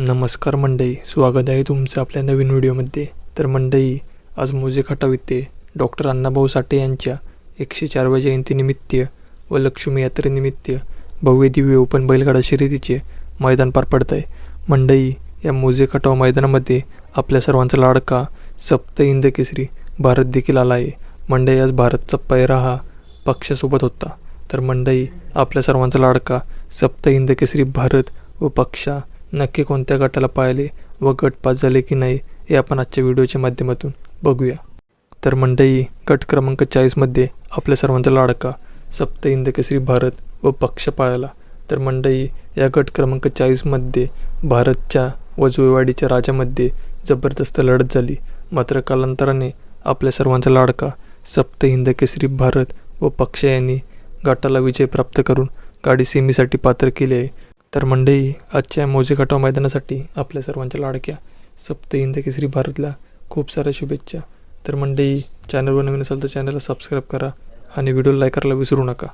नमस्कार मंडई स्वागत आहे तुमचं आपल्या नवीन व्हिडिओमध्ये. तर मंडई आज मोजे खटाव येथे डॉक्टर अण्णाभाऊ साठे यांच्या एकशे चारव्या जयंतीनिमित्त व लक्ष्मी यात्रेनिमित्त भव्य दिव्य ओपन बैलगाडा शर्यतीचे मैदान पार पडत आहे मंडई या मोजे खटाव मैदानामध्ये आपल्या सर्वांचा लाडका सप्त इंद केसरी भारत देखील आला आहे. मंडई आज भारतचा पैरा हा पक्षासोबत होता. तर मंडई आपल्या सर्वांचा लाडका सप्त इंद केसरी भारत व पक्षा नक्की कोणत्या गटाला पाहिले व गट पास झाले की नाही हे आपण आजच्या व्हिडिओच्या माध्यमातून बघूया. तर मंडई गट क्रमांक चाळीसमध्ये आपल्या सर्वांचा लाडका सप्त इंदकेसरी भारत व पक्ष पाळला. तर मंडई या गट क्रमांक चाळीसमध्ये भारतच्या व जुळवाडीच्या राजामध्ये जबरदस्त लढत झाली. मात्र कालांतराने आपल्या सर्वांचा लाडका सप्त हिंदकेसरी भारत व पक्ष यांनी गटाला विजय प्राप्त करून गाडी सेमीसाठी पात्र केली आहे. तर मंडई आजच्या मोजे गटाव मैदानासाठी आपल्या सर्वांच्या लाडक्या सप्त हिंद केसरी भारतला खूप साऱ्या शुभेच्छा. तर मंडई चॅनलवर नवीन असेल तर चॅनलला सबस्क्राईब करा आणि व्हिडिओला लाईक करायला विसरू नका.